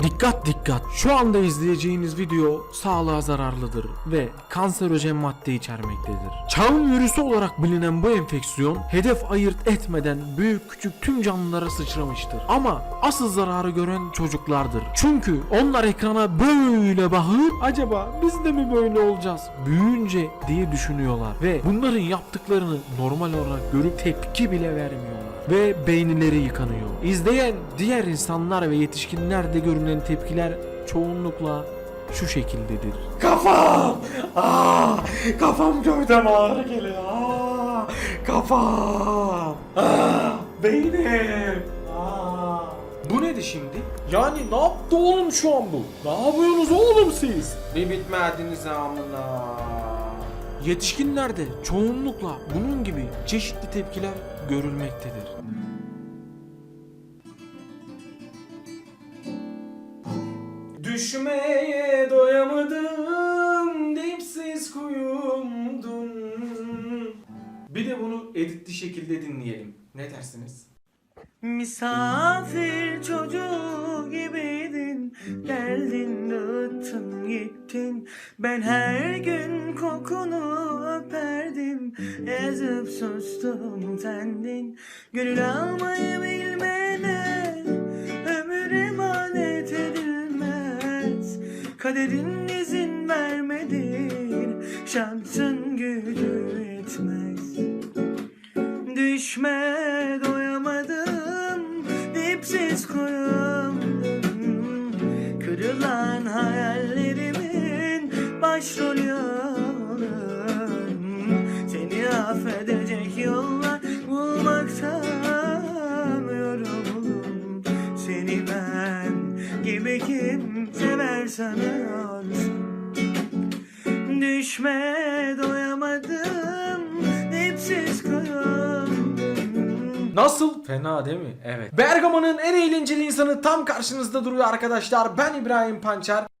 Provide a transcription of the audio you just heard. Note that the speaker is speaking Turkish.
do Dikkat dikkat. Şu anda izleyeceğiniz video sağlığa zararlıdır ve kanserojen madde içermektedir. Çağın virüsü olarak bilinen bu enfeksiyon hedef ayırt etmeden büyük küçük tüm canlılara sıçramıştır. Ama asıl zararı gören çocuklardır. Çünkü onlar ekrana böyle bakıp acaba biz de mi böyle olacağız büyüyünce diye düşünüyorlar ve bunların yaptıklarını normal olarak görüp tepki bile vermiyorlar ve beyinleri yıkanıyor. İzleyen diğer insanlar ve yetişkinlerde görünen tepkiler çoğunlukla şu şekildedir. Kafam! Aa, kafam gövdem ağrı geliyor. Aa, kafam! Aa, beynim! Aa. Bu neydi şimdi? Yani ne yaptı oğlum şu an bu? Ne yapıyorsunuz oğlum siz? Bir bitmediniz amına. Yetişkinlerde çoğunlukla bunun gibi çeşitli tepkiler görülmektedir. Düşmeye doyamadım, dipsiz kuyumdum. Bir de bunu editli şekilde dinleyelim. Ne dersiniz? Misafir çocuğu gibiydin Geldin dağıttın gittin Ben her gün kokunu öperdim Ezip sustum sendin Gönül almayı bilmene Kaderin izin vermedin. Şansın gücü yetmez. Düşme doyamadım Dipsiz kuyumdum Kırılan hayallerimin Başrolü oldum Seni affedecek yollar gibi kim sever sanıyorsun Düşme doyamadım Dipsiz kuyumdum Nasıl? Fena değil mi? Evet. Bergama'nın en eğlenceli insanı tam karşınızda duruyor arkadaşlar. Ben İbrahim Pançer.